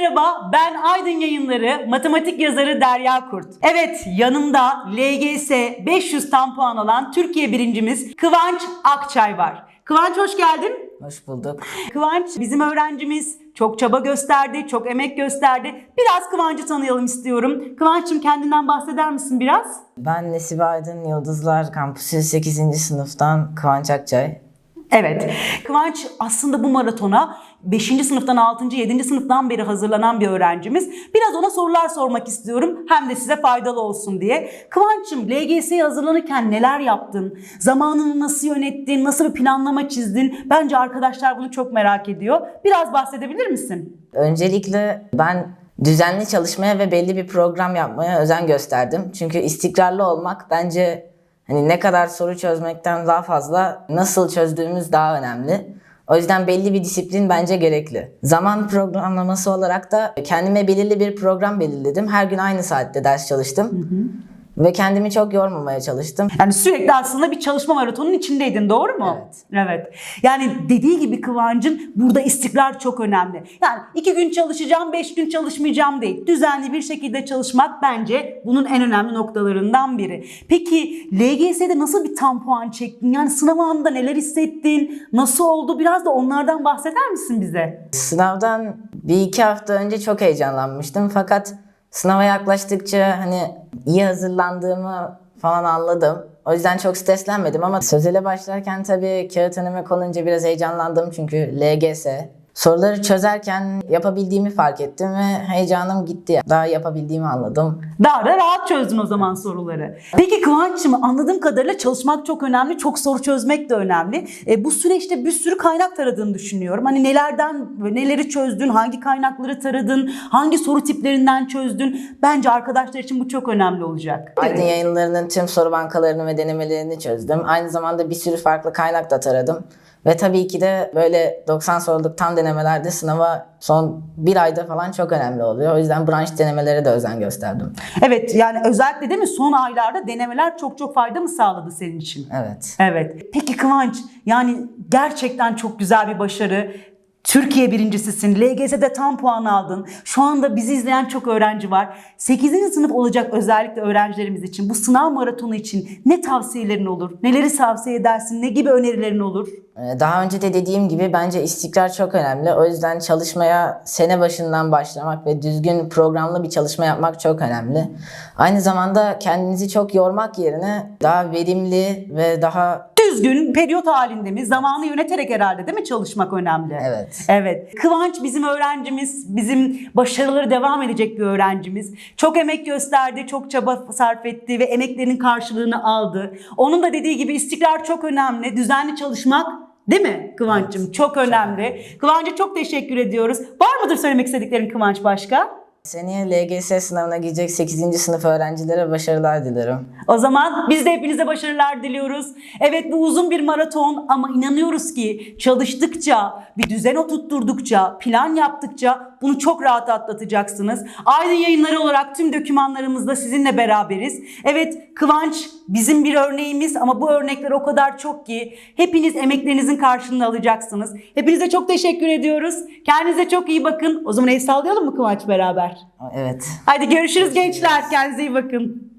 merhaba. Ben Aydın Yayınları matematik yazarı Derya Kurt. Evet, yanımda LGS 500 tam puan alan Türkiye birincimiz Kıvanç Akçay var. Kıvanç hoş geldin. Hoş bulduk. Kıvanç bizim öğrencimiz. Çok çaba gösterdi, çok emek gösterdi. Biraz Kıvanç'ı tanıyalım istiyorum. Kıvanç'ım kendinden bahseder misin biraz? Ben Nesibe Aydın Yıldızlar Kampüsü 8. sınıftan Kıvanç Akçay. Evet. Kıvanç aslında bu maratona 5. sınıftan 6. 7. sınıftan beri hazırlanan bir öğrencimiz. Biraz ona sorular sormak istiyorum. Hem de size faydalı olsun diye. Kıvanç'ım LGS'ye hazırlanırken neler yaptın? Zamanını nasıl yönettin? Nasıl bir planlama çizdin? Bence arkadaşlar bunu çok merak ediyor. Biraz bahsedebilir misin? Öncelikle ben düzenli çalışmaya ve belli bir program yapmaya özen gösterdim. Çünkü istikrarlı olmak bence hani ne kadar soru çözmekten daha fazla nasıl çözdüğümüz daha önemli. O yüzden belli bir disiplin bence gerekli. Zaman programlaması olarak da kendime belirli bir program belirledim. Her gün aynı saatte ders çalıştım. Ve kendimi çok yormamaya çalıştım. Yani sürekli aslında bir çalışma maratonunun içindeydin doğru mu? Evet. Evet. Yani dediği gibi Kıvancın burada istikrar çok önemli. Yani iki gün çalışacağım, beş gün çalışmayacağım değil. Düzenli bir şekilde çalışmak bence bunun en önemli noktalarından biri. Peki LGS'de nasıl bir tam puan çektin? Yani sınav anında neler hissettin? Nasıl oldu? Biraz da onlardan bahseder misin bize? Sınavdan bir iki hafta önce çok heyecanlanmıştım fakat sınava yaklaştıkça hani iyi hazırlandığımı falan anladım. O yüzden çok streslenmedim ama sözele başlarken tabii kağıt önüme konunca biraz heyecanlandım çünkü LGS. Soruları çözerken yapabildiğimi fark ettim ve heyecanım gitti. Daha yapabildiğimi anladım. Daha da rahat çözdün o zaman soruları. Peki Kıvanç'cığım anladığım kadarıyla çalışmak çok önemli, çok soru çözmek de önemli. E, bu süreçte bir sürü kaynak taradığını düşünüyorum. Hani nelerden, neleri çözdün, hangi kaynakları taradın, hangi soru tiplerinden çözdün. Bence arkadaşlar için bu çok önemli olacak. Aydın yayınlarının tüm soru bankalarını ve denemelerini çözdüm. Aynı zamanda bir sürü farklı kaynak da taradım. Ve tabii ki de böyle 90 soruluk tam denemelerde sınava son bir ayda falan çok önemli oluyor. O yüzden branş denemelere de özen gösterdim. Evet yani özellikle değil mi son aylarda denemeler çok çok fayda mı sağladı senin için? Evet. Evet. Peki Kıvanç yani gerçekten çok güzel bir başarı. Türkiye birincisisin. LGS'de tam puan aldın. Şu anda bizi izleyen çok öğrenci var. 8. sınıf olacak özellikle öğrencilerimiz için. Bu sınav maratonu için ne tavsiyelerin olur? Neleri tavsiye edersin? Ne gibi önerilerin olur? Ee, Daha önce de dediğim gibi bence istikrar çok önemli. O yüzden çalışmaya sene başından başlamak ve düzgün programlı bir çalışma yapmak çok önemli. Aynı zamanda kendinizi çok yormak yerine daha verimli ve daha Düzgün periyot halinde mi? Zamanı yöneterek herhalde değil mi çalışmak önemli? Evet. Evet. Kıvanç bizim öğrencimiz, bizim başarıları devam edecek bir öğrencimiz. Çok emek gösterdi, çok çaba sarf etti ve emeklerinin karşılığını aldı. Onun da dediği gibi istikrar çok önemli, düzenli çalışmak Değil mi Kıvanç'cığım? çok önemli. Kıvanç'a çok teşekkür ediyoruz. Var mıdır söylemek istediklerin Kıvanç başka? Seneye LGS sınavına girecek 8. sınıf öğrencilere başarılar dilerim. O zaman biz de hepinize başarılar diliyoruz. Evet bu uzun bir maraton ama inanıyoruz ki çalıştıkça, bir düzen oturtturdukça, plan yaptıkça bunu çok rahat atlatacaksınız. Aydın yayınları olarak tüm dokümanlarımızda sizinle beraberiz. Evet Kıvanç bizim bir örneğimiz ama bu örnekler o kadar çok ki hepiniz emeklerinizin karşılığını alacaksınız. Hepinize çok teşekkür ediyoruz. Kendinize çok iyi bakın. O zaman el sallayalım mı Kıvanç beraber? Evet. Haydi görüşürüz gençler. Kendinize iyi bakın.